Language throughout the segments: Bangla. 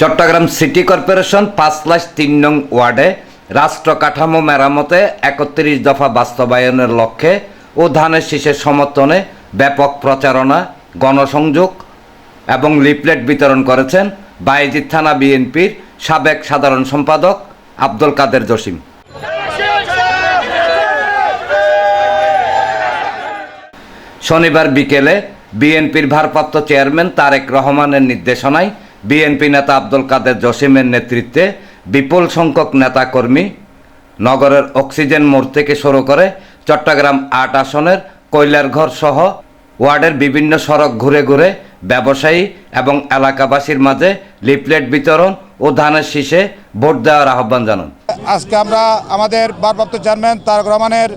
চট্টগ্রাম সিটি কর্পোরেশন পাঁচ লাখ তিন নং ওয়ার্ডে রাষ্ট্র কাঠামো মেরামতে একত্রিশ দফা বাস্তবায়নের লক্ষ্যে ও ধানের শীষের সমর্থনে ব্যাপক প্রচারণা, গণসংযোগ এবং লিফলেট বিতরণ করেছেন বাইজিৎ থানা বিএনপির সাবেক সাধারণ সম্পাদক আব্দুল কাদের জসিম। শনিবার বিকেলে বিএনপির ভারপ্রাপ্ত চেয়ারম্যান তারেক রহমানের নির্দেশনায় বিএনপি নেতা আব্দুল কাদের জসিমের নেতৃত্বে বিপুল সংখ্যক নেতাকর্মী নগরের অক্সিজেন মোড় থেকে শুরু করে চট্টগ্রাম আট আসনের কৈলারঘর সহ ওয়ার্ডের বিভিন্ন সড়ক ঘুরে ঘুরে ব্যবসায়ী এবং এলাকাবাসীর মাঝে লিফলেট বিতরণ ও ধানের শীষে ভোট দেওয়ার আহ্বান জানান। আজকে আমরা আমাদের ভারপ্রাপ্ত চেয়ারম্যান তারক রহমানের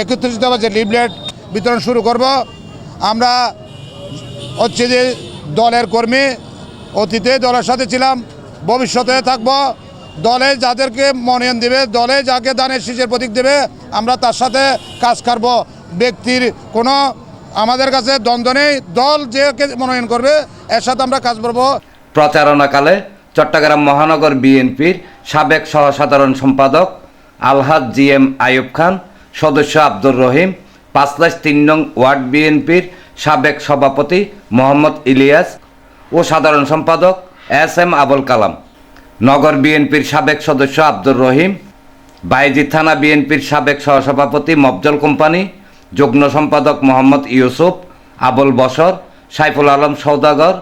একত্রিশ দফা যে লিফলেট বিতরণ শুরু করব। আমরা হচ্ছে যে দলের কর্মী অতীতে দলের সাথে ছিলাম, ভবিষ্যতে থাকব। দলে যাদেরকে মনোনয়ন দেবে, দলে যাকে দানের শীষের প্রতীক দেবে, আমরা তার সাথে কাজ করব। ব্যক্তির কোনো আমাদের কাছে দ্বন্দ্ব নেই, দল যে মনোনয়ন করবে, এর সাথে আমরা কাজ করব। প্রচারণাকালে চট্টগ্রাম মহানগর বিএনপির সাবেক সহসাধারণ সম্পাদক আলহাদ জি এম আইয়ুব খান, সদস্য আব্দুর রহিম পাঁচলাশ তিন নং ওয়ার্ড বিএনপির সাবেক সভাপতি মোহাম্মদ ইলিয়াস ও সাধারণ সম্পাদক এস এম আবুল কালাম। নগর বিএনপির সাবেক সদস্য আব্দুর রহিম, বাইজি থানা বিএনপির সাবেক সহসভাপতি মফজল কোম্পানি, যুগ্ম সম্পাদক মোহাম্মদ ইউসুফ, আবুল বসর সাইফুল আলম সৌদাগর,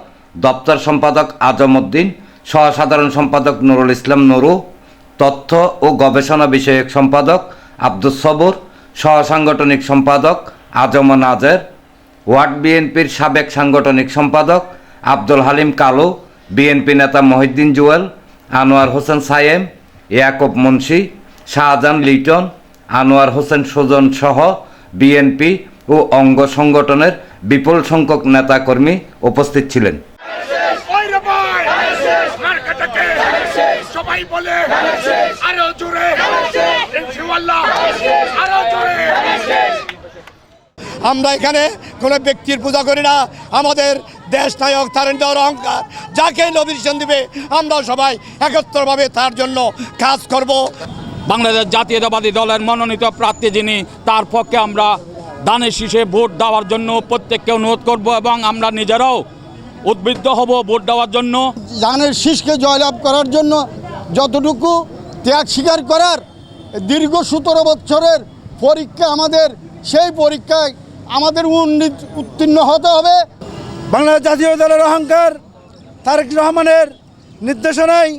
দপ্তর সম্পাদক আজম উদ্দিন, সহসাধারণ সম্পাদক নুরুল ইসলাম নুরু, তথ্য ও গবেষণা বিষয়ক সম্পাদক আব্দুস সবুর, সহসাংগঠনিক সম্পাদক আজম নাজের, ওয়ার্ড বিএনপির সাবেক সাংগঠনিক সম্পাদক আব্দুল হালিম কালু, বিএনপি নেতা মহিদ্দিন জুয়েল, আনোয়ার হোসেন সায়েম, ইয়াকুব মুন্সি, শাহজাহান লিটন, আনোয়ার হোসেন সুজন সহ বিএনপি ও অঙ্গ সংগঠনের বিপুল সংখ্যক নেতাকর্মী উপস্থিত ছিলেন। সবাই বলে, আরও জোরে আরও জোরে। আমরা এখানে কোনো ব্যক্তির পূজা করি না। আমাদের দেশ নায়ক তারেন দেওয়ার অহংকার যাকে নবীন দিবে আমরা সবাই একত্রভাবে তার জন্য কাজ করব। বাংলাদেশ জাতীয়তাবাদী দলের মনোনীত প্রার্থী যিনি তার পক্ষে আমরা দানের শীষে ভোট দেওয়ার জন্য প্রত্যেককে অনুরোধ করব এবং আমরা নিজেরাও উদ্বৃত্ত হব ভোট দেওয়ার জন্য। জানের শীষকে জয়লাভ করার জন্য যতটুকু ত্যাগ স্বীকার করার দীর্ঘ সতেরো বছরের পরীক্ষা আমাদের সেই পরীক্ষায় আমাদের উন্নীত উত্তীর্ণ হতে হবে। বাংলাদেশ জাতীয় দলের অহংকার তারেক রহমানের নির্দেশনায়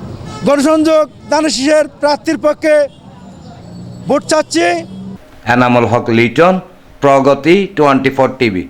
গণসংযোগ দানশিসের প্রার্থীর পক্ষে ভোট চাচ্ছি। Enamul Haque Liton Pragati twenty four TV.